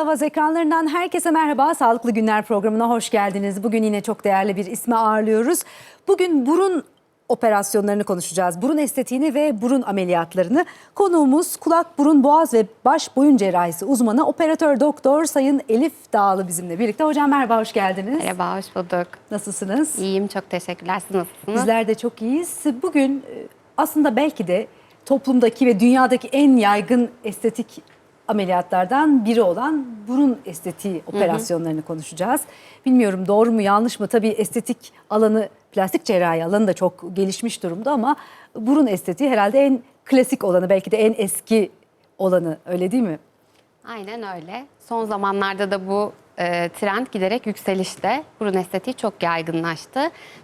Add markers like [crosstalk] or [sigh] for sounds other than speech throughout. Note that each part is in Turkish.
Avaz ekranlarından herkese merhaba. Sağlıklı Günler programına hoş geldiniz. Bugün yine çok değerli bir ismi ağırlıyoruz. Bugün burun operasyonlarını konuşacağız. Burun estetiğini ve burun ameliyatlarını. Konuğumuz kulak, burun, boğaz ve baş boyun cerrahisi uzmanı operatör doktor Sayın Elif Dağlı bizimle birlikte. Hocam merhaba, hoş geldiniz. Merhaba, hoş bulduk. Nasılsınız? İyiyim, çok teşekkürler. Siz nasılsınız? Bizler de çok iyiyiz. Bugün e, aslında belki de toplumdaki ve dünyadaki en yaygın estetik ameliyatlardan biri olan burun estetiği operasyonlarını konuşacağız. Bilmiyorum doğru mu yanlış mı? Tabii estetik alanı, plastik cerrahi alanı da çok gelişmiş durumda ama burun estetiği herhalde en klasik olanı, belki de en eski olanı öyle değil mi? Aynen öyle. Son zamanlarda da bu e, trend giderek yükselişte. Burun estetiği çok yaygınlaştı.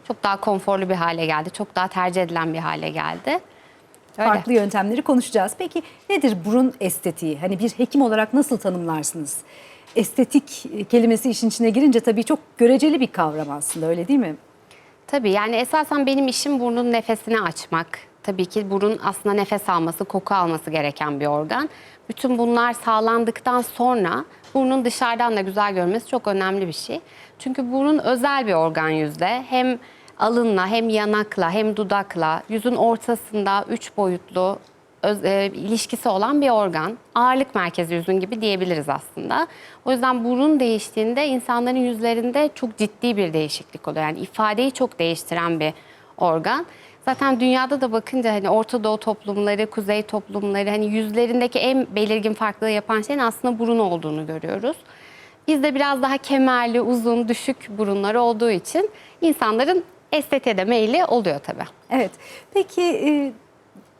Çok daha konforlu bir hale geldi. Çok daha tercih edilen bir hale geldi. Öyle. Farklı yöntemleri konuşacağız. Peki nedir burun estetiği? Hani bir hekim olarak nasıl tanımlarsınız? Estetik kelimesi işin içine girince tabii çok göreceli bir kavram aslında öyle değil mi? Tabii yani esasen benim işim burnun nefesini açmak. Tabii ki burun aslında nefes alması, koku alması gereken bir organ. Bütün bunlar sağlandıktan sonra burnun dışarıdan da güzel görmesi çok önemli bir şey. Çünkü burun özel bir organ yüzde. Hem alınla hem yanakla hem dudakla yüzün ortasında üç boyutlu öz- e, ilişkisi olan bir organ. Ağırlık merkezi yüzün gibi diyebiliriz aslında. O yüzden burun değiştiğinde insanların yüzlerinde çok ciddi bir değişiklik oluyor. Yani ifadeyi çok değiştiren bir organ. Zaten dünyada da bakınca hani Orta Doğu toplumları, Kuzey toplumları hani yüzlerindeki en belirgin farklılığı yapan şeyin aslında burun olduğunu görüyoruz. Bizde biraz daha kemerli, uzun, düşük burunlar olduğu için insanların estetiğe de meyli oluyor tabii. Evet. Peki e,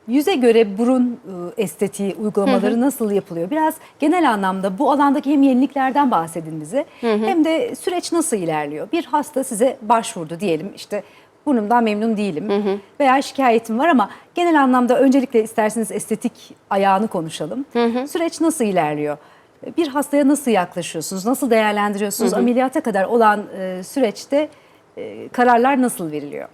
yüze göre burun e, estetiği uygulamaları nasıl yapılıyor? Biraz genel anlamda bu alandaki hem yeniliklerden bahsedin bize hem de süreç nasıl ilerliyor? Bir hasta size başvurdu diyelim işte burnumdan memnun değilim veya şikayetim var ama genel anlamda öncelikle isterseniz estetik ayağını konuşalım. Süreç nasıl ilerliyor? Bir hastaya nasıl yaklaşıyorsunuz? Nasıl değerlendiriyorsunuz? Ameliyata kadar olan e, süreçte e, kararlar nasıl veriliyor?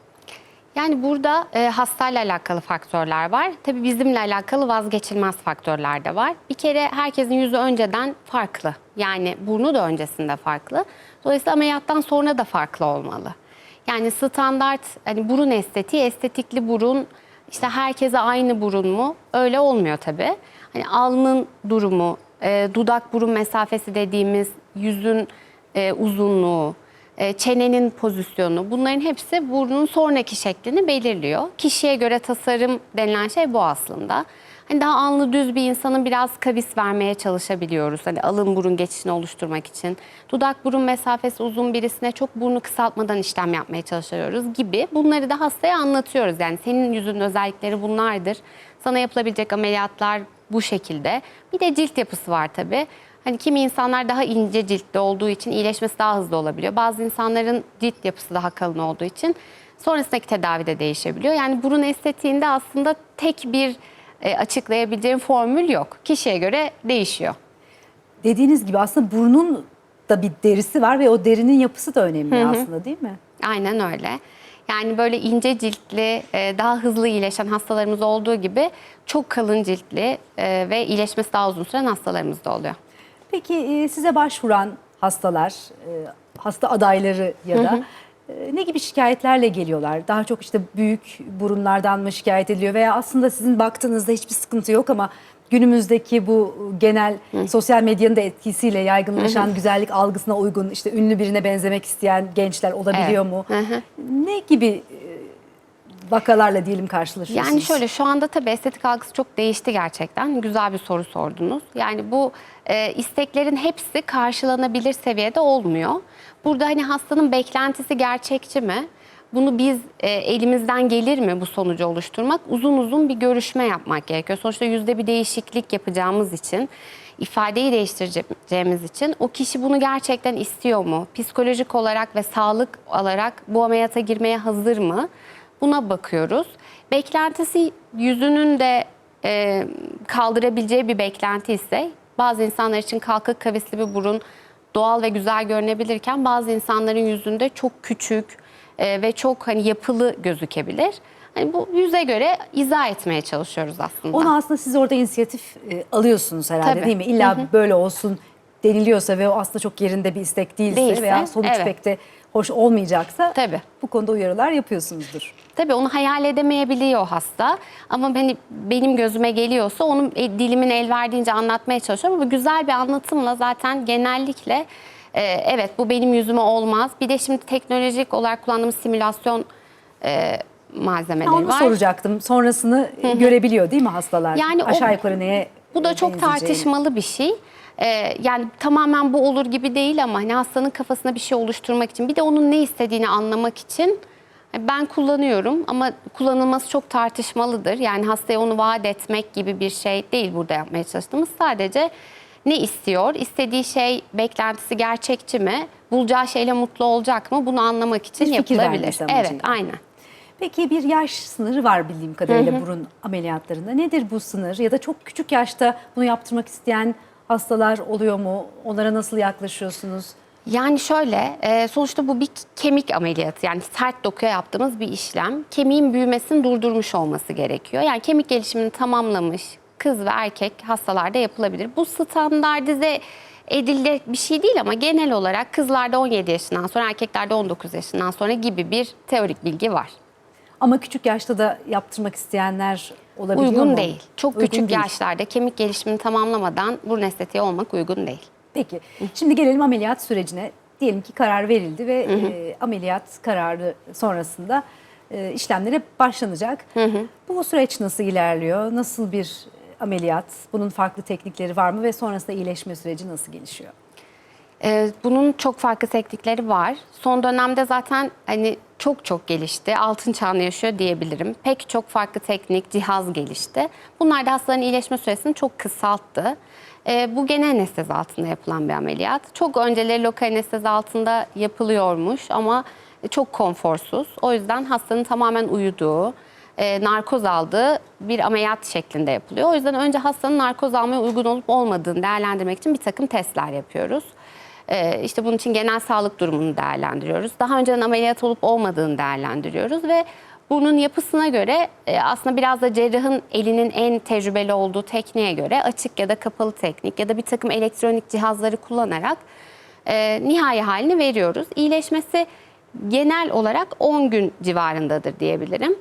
Yani burada e, hastayla alakalı faktörler var. Tabii bizimle alakalı vazgeçilmez faktörler de var. Bir kere herkesin yüzü önceden farklı. Yani burnu da öncesinde farklı. Dolayısıyla ameliyattan sonra da farklı olmalı. Yani standart hani burun estetiği, estetikli burun işte herkese aynı burun mu? Öyle olmuyor tabii. Hani alnın durumu, e, dudak burun mesafesi dediğimiz yüzün e, uzunluğu, çenenin pozisyonu bunların hepsi burnun sonraki şeklini belirliyor. Kişiye göre tasarım denilen şey bu aslında. Hani daha alnı düz bir insanın biraz kavis vermeye çalışabiliyoruz. Hani alın burun geçişini oluşturmak için. Dudak burun mesafesi uzun birisine çok burnu kısaltmadan işlem yapmaya çalışıyoruz gibi. Bunları da hastaya anlatıyoruz. Yani senin yüzünün özellikleri bunlardır. Sana yapılabilecek ameliyatlar bu şekilde. Bir de cilt yapısı var tabii. Hani kimi insanlar daha ince ciltli olduğu için iyileşmesi daha hızlı olabiliyor. Bazı insanların cilt yapısı daha kalın olduğu için sonrasındaki tedavi de değişebiliyor. Yani burun estetiğinde aslında tek bir e, açıklayabileceğim formül yok. Kişiye göre değişiyor. Dediğiniz gibi aslında burnun da bir derisi var ve o derinin yapısı da önemli aslında değil mi? Aynen öyle. Yani böyle ince ciltli, e, daha hızlı iyileşen hastalarımız olduğu gibi çok kalın ciltli e, ve iyileşmesi daha uzun süren hastalarımız da oluyor. Peki e, size başvuran hastalar, e, hasta adayları ya da e, ne gibi şikayetlerle geliyorlar? Daha çok işte büyük burunlardan mı şikayet ediliyor veya aslında sizin baktığınızda hiçbir sıkıntı yok ama günümüzdeki bu genel sosyal medyanın da etkisiyle yaygınlaşan güzellik algısına uygun işte ünlü birine benzemek isteyen gençler olabiliyor Evet. mu? Hı hı. Ne gibi vakalarla diyelim karşılaşıyorsunuz? Yani şöyle şu anda tabii estetik algısı çok değişti gerçekten. Güzel bir soru sordunuz. Yani bu e, isteklerin hepsi karşılanabilir seviyede olmuyor. Burada hani hastanın beklentisi gerçekçi mi? Bunu biz e, elimizden gelir mi bu sonucu oluşturmak? Uzun uzun bir görüşme yapmak gerekiyor. Sonuçta yüzde bir değişiklik yapacağımız için, ifadeyi değiştireceğimiz için o kişi bunu gerçekten istiyor mu? Psikolojik olarak ve sağlık olarak bu ameliyata girmeye hazır mı? Buna bakıyoruz. Beklentisi yüzünün de e, kaldırabileceği bir beklenti ise bazı insanlar için kalkık kavisli bir burun doğal ve güzel görünebilirken bazı insanların yüzünde çok küçük e, ve çok hani yapılı gözükebilir. Hani bu yüze göre izah etmeye çalışıyoruz aslında. Onu aslında siz orada inisiyatif e, alıyorsunuz herhalde Tabii. değil mi? İlla böyle olsun deniliyorsa ve o aslında çok yerinde bir istek değilse Değilse, veya sonuç evet. pek de hoş olmayacaksa Tabii. bu konuda uyarılar yapıyorsunuzdur. Tabii onu hayal edemeyebiliyor hasta ama hani benim gözüme geliyorsa onun e, dilimin el verdiğince anlatmaya çalışıyorum. Ama güzel bir anlatımla zaten genellikle e, evet bu benim yüzüme olmaz. Bir de şimdi teknolojik olarak kullandığımız simülasyon e, malzemeleri Onu var. soracaktım. Sonrasını e, görebiliyor değil mi hastalar? Yani o- Aşağı yukarı neye Bu da çok tartışmalı bir şey. Ee, yani tamamen bu olur gibi değil ama hani hastanın kafasına bir şey oluşturmak için bir de onun ne istediğini anlamak için ben kullanıyorum ama kullanılması çok tartışmalıdır. Yani hastaya onu vaat etmek gibi bir şey değil burada yapmaya çalıştığımız. Sadece ne istiyor, istediği şey beklentisi gerçekçi mi, bulacağı şeyle mutlu olacak mı bunu anlamak için Bir fikir yapılabilir. vermesi Evet, aynen. Peki bir yaş sınırı var bildiğim kadarıyla burun ameliyatlarında. Nedir bu sınır? Ya da çok küçük yaşta bunu yaptırmak isteyen hastalar oluyor mu? Onlara nasıl yaklaşıyorsunuz? Yani şöyle, e, sonuçta bu bir kemik ameliyatı. Yani sert dokuya yaptığımız bir işlem. Kemiğin büyümesini durdurmuş olması gerekiyor. Yani kemik gelişimini tamamlamış kız ve erkek hastalarda yapılabilir. Bu standartize edilecek bir şey değil ama genel olarak kızlarda 17 yaşından sonra, erkeklerde 19 yaşından sonra gibi bir teorik bilgi var. Ama küçük yaşta da yaptırmak isteyenler olabiliyor Uygun mu? değil. Çok Uygun küçük değil. yaşlarda kemik gelişimini tamamlamadan burun estetiği olmak uygun değil. Peki. Şimdi gelelim ameliyat sürecine. Diyelim ki karar verildi ve e, ameliyat kararı sonrasında e, işlemlere başlanacak. Bu süreç nasıl ilerliyor? Nasıl bir ameliyat? Bunun farklı teknikleri var mı ve sonrasında iyileşme süreci nasıl gelişiyor? Ee, bunun çok farklı teknikleri var. Son dönemde zaten hani çok çok gelişti. Altın çağını yaşıyor diyebilirim. Pek çok farklı teknik, cihaz gelişti. Bunlar da hastaların iyileşme süresini çok kısalttı. Ee, bu genel anestezi altında yapılan bir ameliyat. Çok önceleri lokal anestezi altında yapılıyormuş ama çok konforsuz. O yüzden hastanın tamamen uyuduğu, e, narkoz aldığı bir ameliyat şeklinde yapılıyor. O yüzden önce hastanın narkoz almaya uygun olup olmadığını değerlendirmek için bir takım testler yapıyoruz. E, işte bunun için genel sağlık durumunu değerlendiriyoruz. Daha önceden ameliyat olup olmadığını değerlendiriyoruz ve bunun yapısına göre e, aslında biraz da cerrahın elinin en tecrübeli olduğu tekniğe göre açık ya da kapalı teknik ya da bir takım elektronik cihazları kullanarak e, nihai halini veriyoruz. İyileşmesi genel olarak 10 gün civarındadır diyebilirim.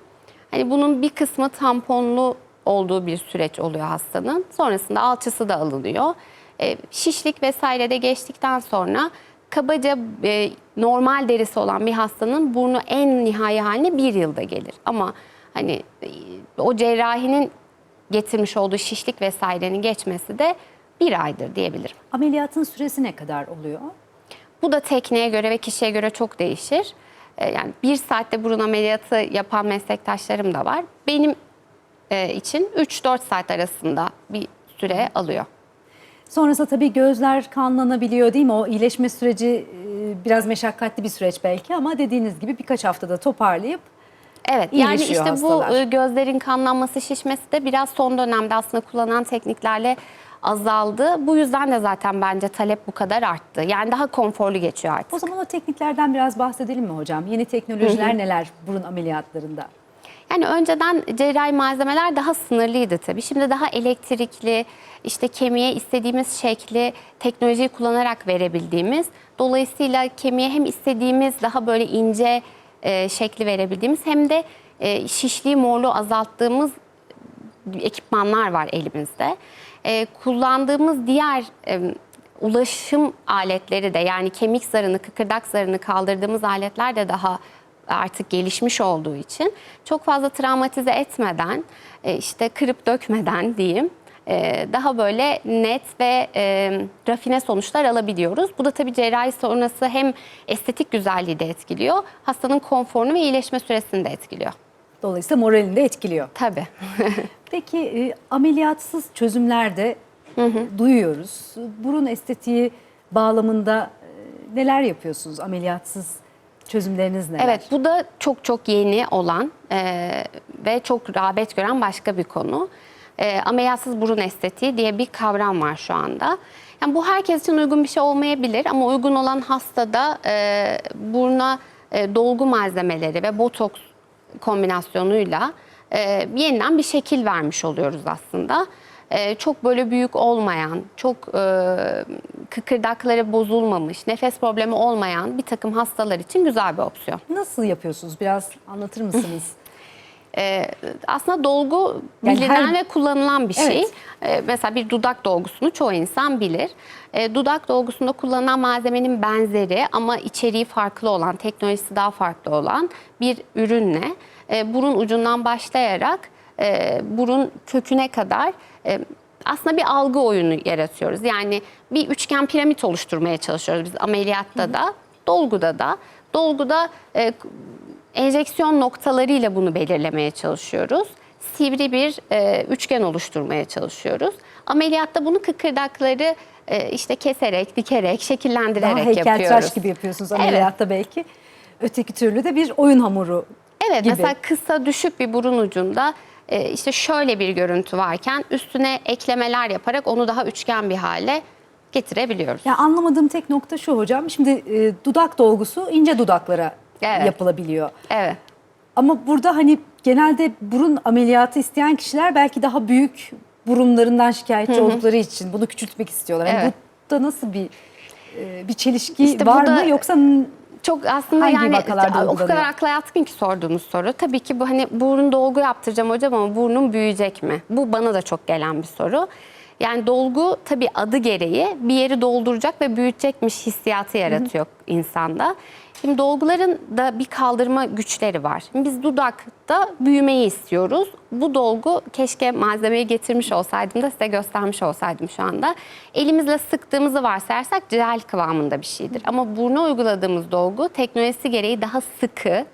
Hani bunun bir kısmı tamponlu olduğu bir süreç oluyor hastanın. Sonrasında alçısı da alınıyor. E, şişlik vesaire de geçtikten sonra kabaca e, normal derisi olan bir hastanın burnu en nihai haline bir yılda gelir. Ama hani e, o cerrahinin getirmiş olduğu şişlik vesairenin geçmesi de bir aydır diyebilirim. Ameliyatın süresi ne kadar oluyor? Bu da tekniğe göre ve kişiye göre çok değişir. Yani bir saatte burun ameliyatı yapan meslektaşlarım da var. Benim e, için 3-4 saat arasında bir süre alıyor. Sonrasında tabii gözler kanlanabiliyor değil mi? O iyileşme süreci e, biraz meşakkatli bir süreç belki ama dediğiniz gibi birkaç haftada toparlayıp Evet yani işte bu hastalar. e, gözlerin kanlanması şişmesi de biraz son dönemde aslında kullanılan tekniklerle azaldı. Bu yüzden de zaten bence talep bu kadar arttı. Yani daha konforlu geçiyor artık. o zaman o tekniklerden biraz bahsedelim mi hocam? Yeni teknolojiler neler burun ameliyatlarında? Yani önceden cerrahi malzemeler daha sınırlıydı tabii. Şimdi daha elektrikli, işte kemiğe istediğimiz şekli teknolojiyi kullanarak verebildiğimiz. Dolayısıyla kemiğe hem istediğimiz daha böyle ince e, şekli verebildiğimiz hem de e, şişliği morluğu azalttığımız ekipmanlar var elimizde. E, kullandığımız diğer e, ulaşım aletleri de yani kemik zarını, kıkırdak zarını kaldırdığımız aletler de daha artık gelişmiş olduğu için çok fazla travmatize etmeden, e, işte kırıp dökmeden diyeyim e, daha böyle net ve e, rafine sonuçlar alabiliyoruz. Bu da tabii cerrahi sonrası hem estetik güzelliği de etkiliyor, hastanın konforunu ve iyileşme süresini de etkiliyor. Dolayısıyla moralini de etkiliyor. Tabii. [laughs] Peki e, ameliyatsız çözümler de duyuyoruz. Burun estetiği bağlamında e, neler yapıyorsunuz? Ameliyatsız çözümleriniz neler? Evet bu da çok çok yeni olan e, ve çok rağbet gören başka bir konu. E, ameliyatsız burun estetiği diye bir kavram var şu anda. Yani bu herkes için uygun bir şey olmayabilir ama uygun olan hastada e, buruna e, dolgu malzemeleri ve botoks kombinasyonuyla e, yeniden bir şekil vermiş oluyoruz aslında. E, çok böyle büyük olmayan, çok e, kıkırdakları bozulmamış, nefes problemi olmayan bir takım hastalar için güzel bir opsiyon. Nasıl yapıyorsunuz? Biraz anlatır mısınız? [laughs] Ee, aslında dolgu Yani bilinen her- ve kullanılan bir şey. Evet. Ee, mesela bir dudak dolgusunu çoğu insan bilir. Ee, dudak dolgusunda kullanılan malzemenin benzeri ama içeriği farklı olan, teknolojisi daha farklı olan bir ürünle e, burun ucundan başlayarak e, burun köküne kadar e, aslında bir algı oyunu yaratıyoruz. Yani bir üçgen piramit oluşturmaya çalışıyoruz biz ameliyatta da, dolguda da. Dolguda e, enjeksiyon noktalarıyla bunu belirlemeye çalışıyoruz. Sivri bir e, üçgen oluşturmaya çalışıyoruz. Ameliyatta bunu kıkırdakları e, işte keserek, dikerek, Daha şekillendirerek heykeltıraş yapıyoruz. gibi yapıyorsunuz Evet. ameliyatta belki. Öteki türlü de bir oyun hamuru Evet gibi. mesela kısa düşük bir burun ucunda e, işte şöyle bir görüntü varken üstüne eklemeler yaparak onu daha üçgen bir hale getirebiliyoruz. Ya anlamadığım tek nokta şu hocam. Şimdi e, dudak dolgusu ince dudaklara Evet. yapılabiliyor. Evet. Ama burada hani genelde burun ameliyatı isteyen kişiler belki daha büyük burunlarından şikayetçi oldukları için bunu küçültmek istiyorlar. Yani Evet. burada nasıl bir e, bir çelişki İşte var burada- mı yoksa Çok aslında Hangi yani o kadar akla yatkın ki sorduğunuz soru. Tabii ki bu hani burun dolgu yaptıracağım hocam ama burnum büyüyecek mi? Bu bana da çok gelen bir soru. Yani dolgu tabii adı gereği bir yeri dolduracak ve büyütecekmiş hissiyatı yaratıyor insanda. Şimdi dolguların da bir kaldırma güçleri var. Biz dudakta büyümeyi istiyoruz. Bu dolgu keşke malzemeyi getirmiş olsaydım da size göstermiş olsaydım şu anda. Elimizle sıktığımızı varsayarsak jel kıvamında bir şeydir. Ama buruna uyguladığımız dolgu teknolojisi gereği daha sıkı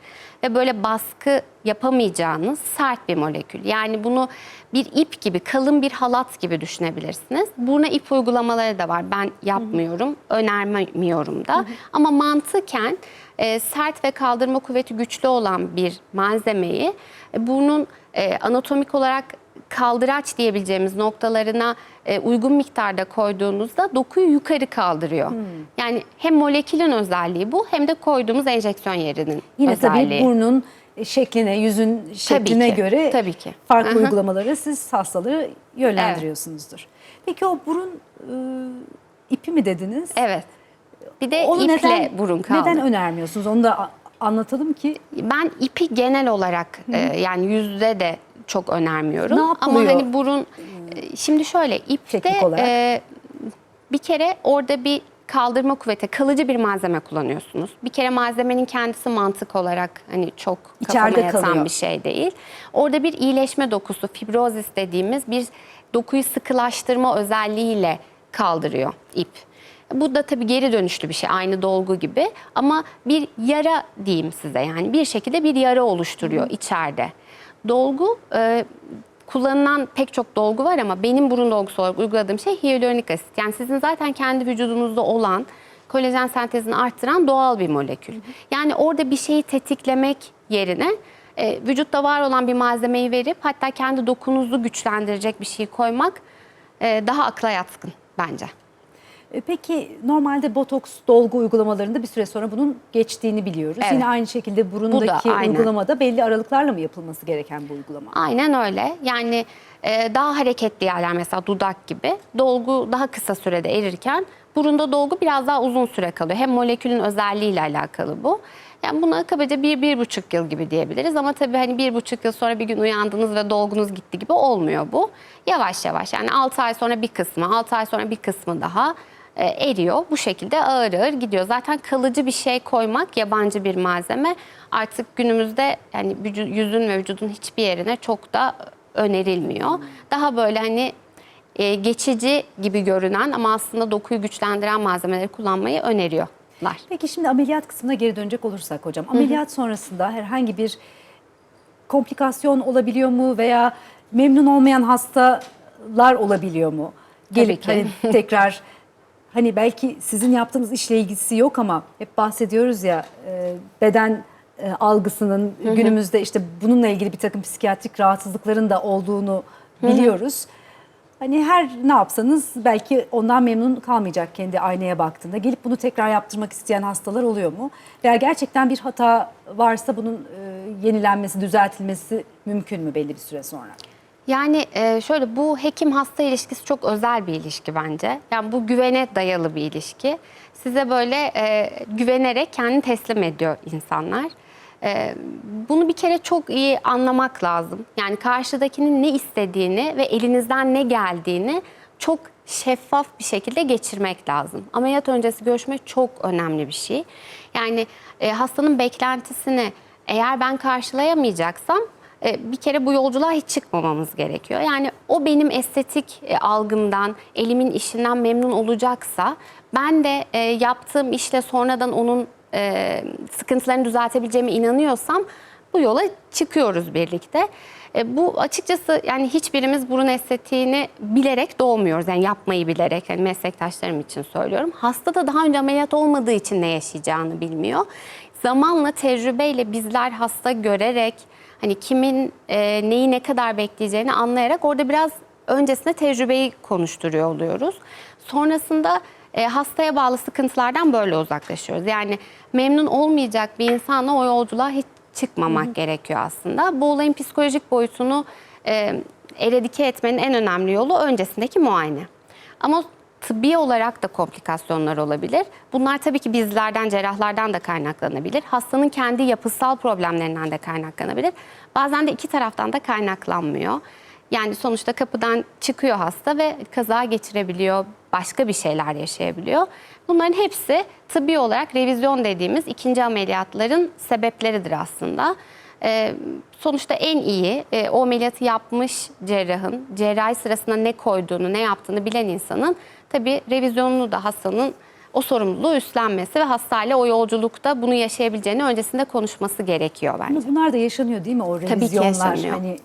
ve böyle baskı yapamayacağınız sert bir molekül. Yani bunu bir ip gibi, kalın bir halat gibi düşünebilirsiniz. Buruna ip uygulamaları da var. Ben yapmıyorum, önermiyorum da. Ama mantıken e, sert ve kaldırma kuvveti güçlü olan bir malzemeyi e, burnun e, anatomik olarak kaldıraç diyebileceğimiz noktalarına e, uygun miktarda koyduğunuzda dokuyu yukarı kaldırıyor. Yani hem molekülün özelliği bu hem de koyduğumuz enjeksiyon yerinin yine özelliği. tabii burnun şekline, yüzün şekline ki, göre tabii ki. farklı hı. uygulamaları siz hastaları yönlendiriyorsunuzdur. Peki o burun e, ipi mi dediniz? Evet. Bir de Onu iple neden, burun kaldı. neden önermiyorsunuz? Onu da anlatalım ki Ben ipi genel olarak e, yani yüzde de çok önermiyorum. Ne Ama yapılıyor? hani burun e, şimdi şöyle ipte e, bir kere orada bir kaldırma kuvveti, kalıcı bir malzeme kullanıyorsunuz. Bir kere malzemenin kendisi mantık olarak hani çok kafama İçeride yatan kalıyor. bir şey değil. Orada bir iyileşme dokusu, fibrozis dediğimiz bir dokuyu sıkılaştırma özelliğiyle kaldırıyor ip. Bu da tabii geri dönüşlü bir şey aynı dolgu gibi ama bir yara diyeyim size yani bir şekilde bir yara oluşturuyor içeride. Dolgu e, kullanılan pek çok dolgu var ama benim burun dolgusu olarak uyguladığım şey hyaluronik asit. Yani sizin zaten kendi vücudunuzda olan kolajen sentezini arttıran doğal bir molekül. Yani orada bir şeyi tetiklemek yerine e, vücutta var olan bir malzemeyi verip hatta kendi dokunuzu güçlendirecek bir şey koymak e, daha akla yatkın bence. E, Peki normalde botoks dolgu uygulamalarında bir süre sonra bunun geçtiğini biliyoruz. Evet. Yine aynı şekilde burundaki aynen. uygulamada belli aralıklarla mı yapılması gereken bu uygulama? Aynen öyle. Yani e, daha hareketli yerler mesela dudak gibi. Dolgu daha kısa sürede erirken burunda dolgu biraz daha uzun süre kalıyor. Hem molekülün özelliğiyle alakalı bu. Yani buna kabaca bir, bir buçuk yıl gibi diyebiliriz. Ama tabii hani bir buçuk yıl sonra bir gün uyandınız ve dolgunuz gitti gibi olmuyor bu. Yavaş yavaş yani 6 ay sonra bir kısmı, 6 ay sonra bir kısmı daha e, eriyor. Bu şekilde ağır ağır gidiyor. Zaten kalıcı bir şey koymak yabancı bir malzeme artık günümüzde yani yüzün ve vücudun hiçbir yerine çok da önerilmiyor. Daha böyle hani e, geçici gibi görünen ama aslında dokuyu güçlendiren malzemeleri kullanmayı öneriyorlar. Peki şimdi ameliyat kısmına geri dönecek olursak hocam. Ameliyat sonrasında herhangi bir komplikasyon olabiliyor mu veya memnun olmayan hastalar olabiliyor mu? Gelip hani tekrar [laughs] hani belki sizin yaptığınız işle ilgisi yok ama hep bahsediyoruz ya e, beden e, algısının günümüzde işte bununla ilgili bir takım psikiyatrik rahatsızlıkların da olduğunu biliyoruz. Hani her ne yapsanız belki ondan memnun kalmayacak kendi aynaya baktığında. Gelip bunu tekrar yaptırmak isteyen hastalar oluyor mu? Veya gerçekten bir hata varsa bunun e, yenilenmesi, düzeltilmesi mümkün mü belli bir süre sonra? Yani e, şöyle bu hekim hasta ilişkisi çok özel bir ilişki bence. Yani bu güvene dayalı bir ilişki. Size böyle e, güvenerek kendini teslim ediyor insanlar. E, bunu bir kere çok iyi anlamak lazım. Yani karşıdakinin ne istediğini ve elinizden ne geldiğini çok şeffaf bir şekilde geçirmek lazım. Ameliyat öncesi görüşme çok önemli bir şey. Yani hastanın beklentisini eğer ben karşılayamayacaksam e, bir kere bu yolculuğa hiç çıkmamamız gerekiyor. Yani o benim estetik e, algımdan, elimin işinden memnun olacaksa ben de e, yaptığım işle sonradan onun sıkıntılarını düzeltebileceğime inanıyorsam bu yola çıkıyoruz birlikte. Bu açıkçası yani hiçbirimiz burun estetiğini bilerek doğmuyoruz. Yani yapmayı bilerek hani meslektaşlarım için söylüyorum. Hasta da daha önce ameliyat olmadığı için ne yaşayacağını bilmiyor. Zamanla tecrübeyle bizler hasta görerek hani kimin e, neyi ne kadar bekleyeceğini anlayarak orada biraz öncesinde tecrübeyi konuşturuyor oluyoruz. Sonrasında e, hastaya bağlı sıkıntılardan böyle uzaklaşıyoruz. Yani memnun olmayacak bir insanla o yolculuğa hiç çıkmamak gerekiyor aslında. Bu olayın psikolojik boyutunu e, eradike etmenin en önemli yolu öncesindeki muayene. Ama tıbbi olarak da komplikasyonlar olabilir. Bunlar tabii ki bizlerden, cerrahlardan da kaynaklanabilir. Hastanın kendi yapısal problemlerinden de kaynaklanabilir. Bazen de iki taraftan da kaynaklanmıyor. Yani sonuçta kapıdan çıkıyor hasta ve kaza geçirebiliyor, başka bir şeyler yaşayabiliyor. Bunların hepsi tıbbi olarak revizyon dediğimiz ikinci ameliyatların sebepleridir aslında. Ee, sonuçta en iyi e, o ameliyatı yapmış cerrahın, cerrahi sırasında ne koyduğunu, ne yaptığını bilen insanın tabii revizyonunu da hastanın o sorumluluğu üstlenmesi ve hastayla o yolculukta bunu yaşayabileceğini öncesinde konuşması gerekiyor bence. Bunlar da yaşanıyor değil mi o ki revizyonlar? yaşanıyor. Hani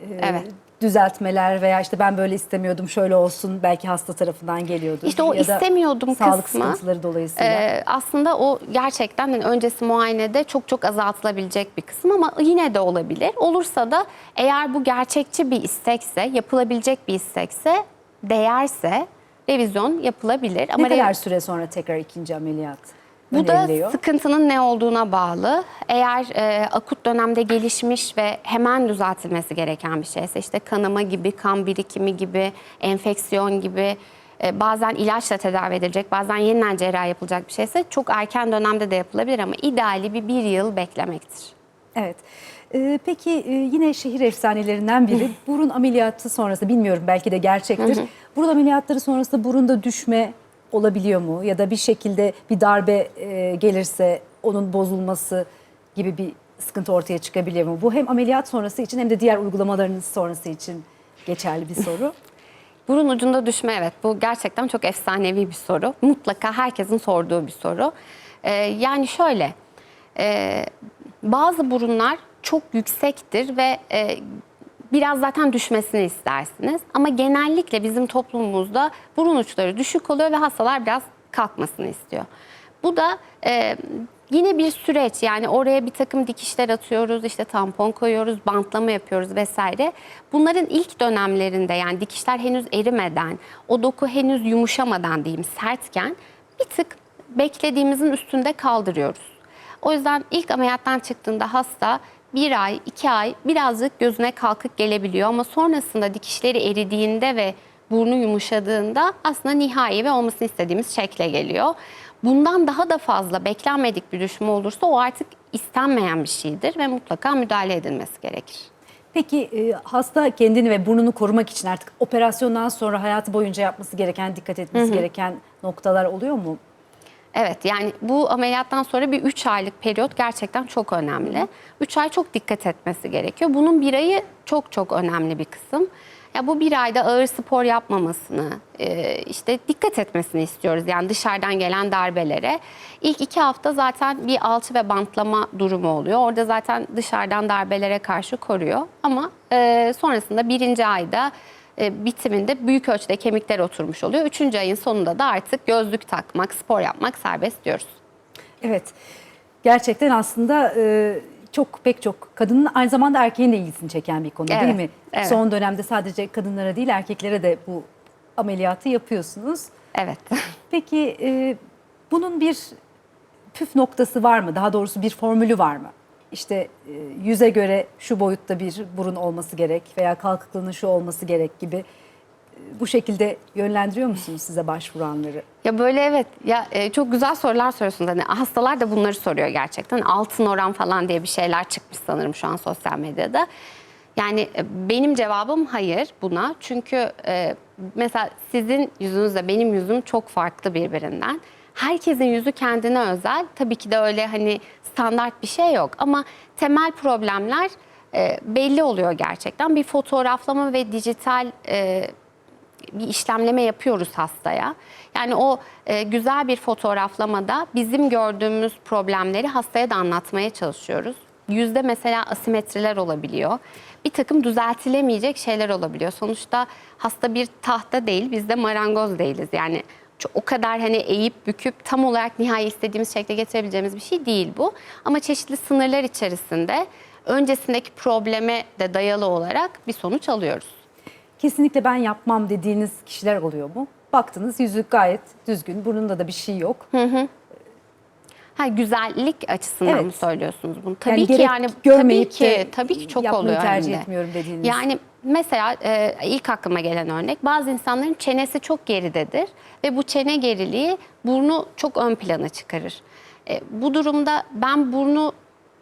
e, Evet. Düzeltmeler veya işte ben böyle istemiyordum şöyle olsun belki hasta tarafından geliyordu. İşte o Ya da istemiyordum sağlık kısmı, sıkıntıları dolayısıyla. Ee, aslında o gerçekten hani öncesi muayenede çok çok azaltılabilecek bir kısım ama yine de olabilir. Olursa da eğer bu gerçekçi bir istekse, yapılabilecek bir istekse, değerse revizyon yapılabilir. ne Ama kadar rev- süre sonra tekrar ikinci ameliyat bu da sıkıntının ne olduğuna bağlı. Eğer e, akut dönemde gelişmiş ve hemen düzeltilmesi gereken bir şeyse işte kanama gibi, kan birikimi gibi, enfeksiyon gibi e, bazen ilaçla tedavi edilecek, bazen yeniden cerrahi yapılacak bir şeyse çok erken dönemde de yapılabilir ama ideali bir bir yıl beklemektir. Evet. Ee, peki e, yine şehir efsanelerinden biri [laughs] burun ameliyatı sonrası bilmiyorum belki de gerçektir. Burun ameliyatları sonrasında burunda düşme olabiliyor mu? Ya da bir şekilde bir darbe e, gelirse onun bozulması gibi bir sıkıntı ortaya çıkabiliyor mu? Bu hem ameliyat sonrası için hem de diğer uygulamalarınız sonrası için geçerli bir soru. [laughs] Burun ucunda düşme evet bu gerçekten çok efsanevi bir soru. Mutlaka herkesin sorduğu bir soru. Ee, yani şöyle e, bazı burunlar çok yüksektir ve e, biraz zaten düşmesini istersiniz. Ama genellikle bizim toplumumuzda burun uçları düşük oluyor ve hastalar biraz kalkmasını istiyor. Bu da e, yine bir süreç yani oraya bir takım dikişler atıyoruz, işte tampon koyuyoruz, bantlama yapıyoruz vesaire. Bunların ilk dönemlerinde yani dikişler henüz erimeden, o doku henüz yumuşamadan diyeyim sertken bir tık beklediğimizin üstünde kaldırıyoruz. O yüzden ilk ameliyattan çıktığında hasta bir ay, iki ay birazcık gözüne kalkık gelebiliyor ama sonrasında dikişleri eridiğinde ve burnu yumuşadığında aslında nihai ve olmasını istediğimiz şekle geliyor. Bundan daha da fazla beklenmedik bir düşme olursa o artık istenmeyen bir şeydir ve mutlaka müdahale edilmesi gerekir. Peki e, hasta kendini ve burnunu korumak için artık operasyondan sonra hayatı boyunca yapması gereken, dikkat etmesi gereken noktalar oluyor mu? Evet yani bu ameliyattan sonra bir 3 aylık periyot gerçekten çok önemli. 3 ay çok dikkat etmesi gerekiyor. Bunun bir ayı çok çok önemli bir kısım. Ya bu bir ayda ağır spor yapmamasını, e, işte dikkat etmesini istiyoruz. Yani dışarıdan gelen darbelere. İlk iki hafta zaten bir alçı ve bantlama durumu oluyor. Orada zaten dışarıdan darbelere karşı koruyor. Ama e, sonrasında birinci ayda bitiminde büyük ölçüde kemikler oturmuş oluyor. Üçüncü ayın sonunda da artık gözlük takmak, spor yapmak serbest diyoruz. Evet. Gerçekten aslında e, çok pek çok kadının aynı zamanda erkeğin de ilgisini çeken bir konu değil Evet, mi? evet. Son dönemde sadece kadınlara değil erkeklere de bu ameliyatı yapıyorsunuz. Evet. [laughs] Peki e, bunun bir püf noktası var mı? Daha doğrusu bir formülü var mı? İşte e, yüze göre şu boyutta bir burun olması gerek veya kalkıklığının şu olması gerek gibi e, bu şekilde yönlendiriyor musunuz size başvuranları? Ya böyle evet ya e, çok güzel sorular soruyorsunuz. Hani hastalar da bunları soruyor gerçekten. Altın oran falan diye bir şeyler çıkmış sanırım şu an sosyal medyada. Yani e, benim cevabım hayır buna. Çünkü e, mesela sizin yüzünüzle benim yüzüm çok farklı birbirinden. Herkesin yüzü kendine özel. Tabii ki de öyle hani standart bir şey yok ama temel problemler e, belli oluyor gerçekten. Bir fotoğraflama ve dijital e, bir işlemleme yapıyoruz hastaya. Yani o e, güzel bir fotoğraflamada bizim gördüğümüz problemleri hastaya da anlatmaya çalışıyoruz. Yüzde mesela asimetriler olabiliyor. Bir takım düzeltilemeyecek şeyler olabiliyor. Sonuçta hasta bir tahta değil, biz de marangoz değiliz. Yani ço- o kadar hani eğip büküp tam olarak nihai istediğimiz şekle getirebileceğimiz bir şey değil bu. Ama çeşitli sınırlar içerisinde öncesindeki probleme de dayalı olarak bir sonuç alıyoruz. Kesinlikle ben yapmam dediğiniz kişiler oluyor mu? Baktınız yüzü gayet düzgün, burnunda da bir şey yok. Ha güzellik açısından Evet. mı söylüyorsunuz bunu? Tabii Yani ki yani görmeyip tabii ki tabii ki çok yapmayı oluyor tercih etmiyorum dediğiniz. Yani mesela e, ilk aklıma gelen örnek bazı insanların çenesi çok geridedir ve bu çene geriliği burnu çok ön plana çıkarır. E, bu durumda ben burnu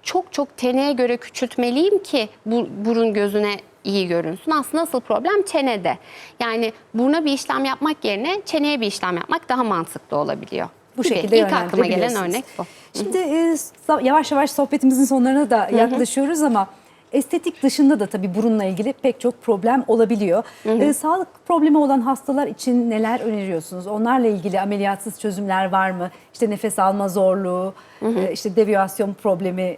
çok çok teneye göre küçültmeliyim ki bu, burun gözüne iyi görünsün. Aslında asıl problem çenede. Yani buruna bir işlem yapmak yerine çeneye bir işlem yapmak daha mantıklı olabiliyor. bu Gibi. şekilde İlk aklıma gelen örnek bu. Şimdi e, yavaş yavaş sohbetimizin sonlarına da yaklaşıyoruz ama estetik dışında da tabii burunla ilgili pek çok problem olabiliyor. E, sağlık problemi olan hastalar için neler öneriyorsunuz? Onlarla ilgili ameliyatsız çözümler var mı? İşte nefes alma zorluğu, e, işte deviyasyon problemi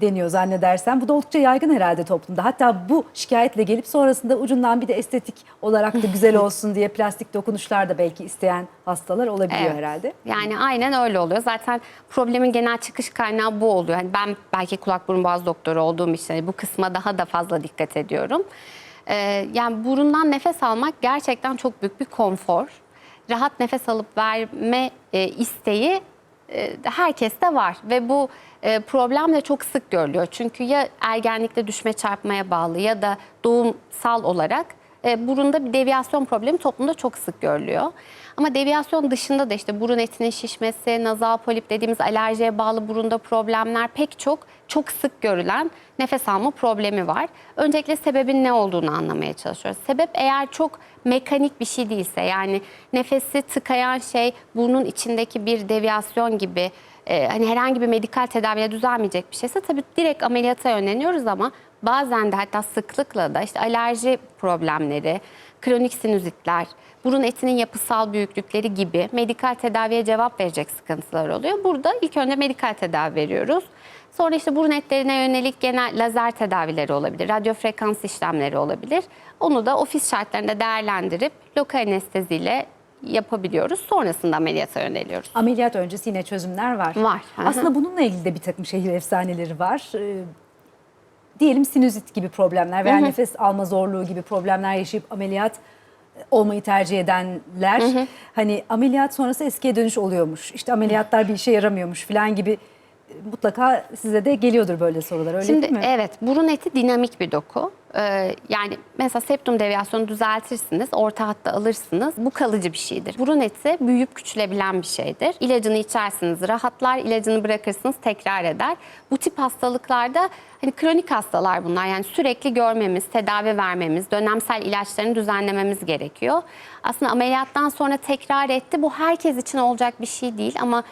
deniyor zannedersem. Bu da oldukça yaygın herhalde toplumda. Hatta bu şikayetle gelip sonrasında ucundan bir de estetik olarak da güzel [laughs] olsun diye plastik dokunuşlar da belki isteyen hastalar olabiliyor Evet. herhalde. Yani aynen öyle oluyor. Zaten problemin genel çıkış kaynağı bu oluyor. Hani ben belki kulak burun boğaz doktoru olduğum için hani bu kısma daha da fazla dikkat ediyorum. Ee, yani burundan nefes almak gerçekten çok büyük bir konfor. Rahat nefes alıp verme e, isteği e, herkeste var ve bu e, problem de çok sık görülüyor. Çünkü ya ergenlikte düşme çarpmaya bağlı ya da doğumsal olarak e, burunda bir deviyasyon problemi toplumda çok sık görülüyor. Ama deviyasyon dışında da işte burun etinin şişmesi, nazal polip dediğimiz alerjiye bağlı burunda problemler pek çok çok sık görülen nefes alma problemi var. Öncelikle sebebin ne olduğunu anlamaya çalışıyoruz. Sebep eğer çok mekanik bir şey değilse yani nefesi tıkayan şey burnun içindeki bir deviyasyon gibi e, hani herhangi bir medikal tedaviyle düzelmeyecek bir şeyse tabii direkt ameliyata yönleniyoruz ama bazen de hatta sıklıkla da işte alerji problemleri, kronik sinüzitler, burun etinin yapısal büyüklükleri gibi medikal tedaviye cevap verecek sıkıntılar oluyor. Burada ilk önce medikal tedavi veriyoruz. Sonra işte burun etlerine yönelik genel lazer tedavileri olabilir, radyo frekans işlemleri olabilir. Onu da ofis şartlarında değerlendirip lokal anesteziyle yapabiliyoruz. Sonrasında ameliyata yöneliyoruz. Ameliyat öncesi yine çözümler var. Var, hı hı. Aslında bununla ilgili de bir takım şehir efsaneleri var. Ee, diyelim sinüzit gibi problemler veya nefes alma zorluğu gibi problemler yaşayıp ameliyat olmayı tercih edenler hani ameliyat sonrası eskiye dönüş oluyormuş. İşte ameliyatlar bir işe yaramıyormuş falan gibi e, mutlaka size de geliyordur böyle sorular öyle Şimdi değil mi? evet burun eti dinamik bir doku. Ee, yani mesela septum deviyasyonu düzeltirsiniz, orta hatta alırsınız. Bu kalıcı bir şeydir. Burun eti büyüyüp küçülebilen bir şeydir. İlacını içersiniz, rahatlar, ilacını bırakırsınız, tekrar eder. Bu tip hastalıklarda hani kronik hastalar bunlar. Yani sürekli görmemiz, tedavi vermemiz, dönemsel ilaçlarını düzenlememiz gerekiyor. Aslında ameliyattan sonra tekrar etti. Bu herkes için olacak bir şey değil ama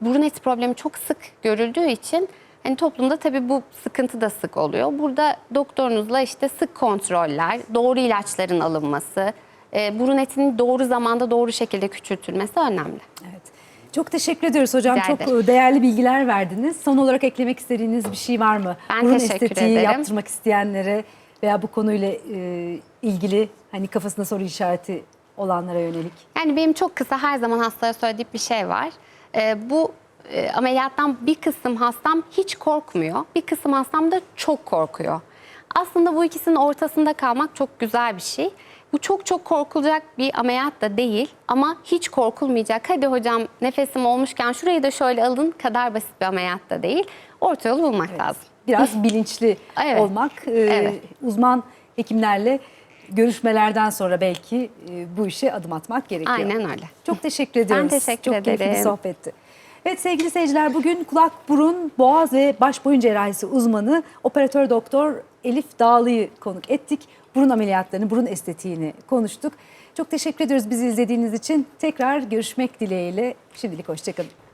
burun eti problemi çok sık görüldüğü için hani toplumda tabii bu sıkıntı da sık oluyor. Burada doktorunuzla işte sık kontroller, doğru ilaçların alınması, e, burun etinin doğru zamanda doğru şekilde küçültülmesi önemli. Evet. Çok teşekkür ediyoruz hocam. Rica Çok ederim. değerli bilgiler verdiniz. Son olarak eklemek istediğiniz bir şey var mı? Ben Burun teşekkür estetiği ederim. yaptırmak isteyenlere veya bu konuyla e, ilgili hani kafasında soru işareti olanlara yönelik. Yani benim çok kısa her zaman hastaya söylediğim bir şey var. Ee, bu e, ameliyattan bir kısım hastam hiç korkmuyor, bir kısım hastam da çok korkuyor. Aslında bu ikisinin ortasında kalmak çok güzel bir şey. Bu çok çok korkulacak bir ameliyat da değil ama hiç korkulmayacak. Hadi hocam nefesim olmuşken şurayı da şöyle alın kadar basit bir ameliyat da değil. Orta yolu bulmak lazım. biraz [laughs] bilinçli Evet. olmak, e, Evet. uzman hekimlerle görüşmelerden sonra belki e, bu işe adım atmak gerekiyor. Aynen öyle. Çok teşekkür ediyoruz. teşekkür Çok keyifli bir ederim. sohbetti. Evet sevgili seyirciler bugün kulak, burun, boğaz ve baş boyun cerrahisi uzmanı operatör doktor Elif Dağlı'yı konuk ettik. Burun ameliyatlarını, burun estetiğini konuştuk. Çok teşekkür ediyoruz bizi izlediğiniz için. Tekrar görüşmek dileğiyle. Şimdilik hoşçakalın.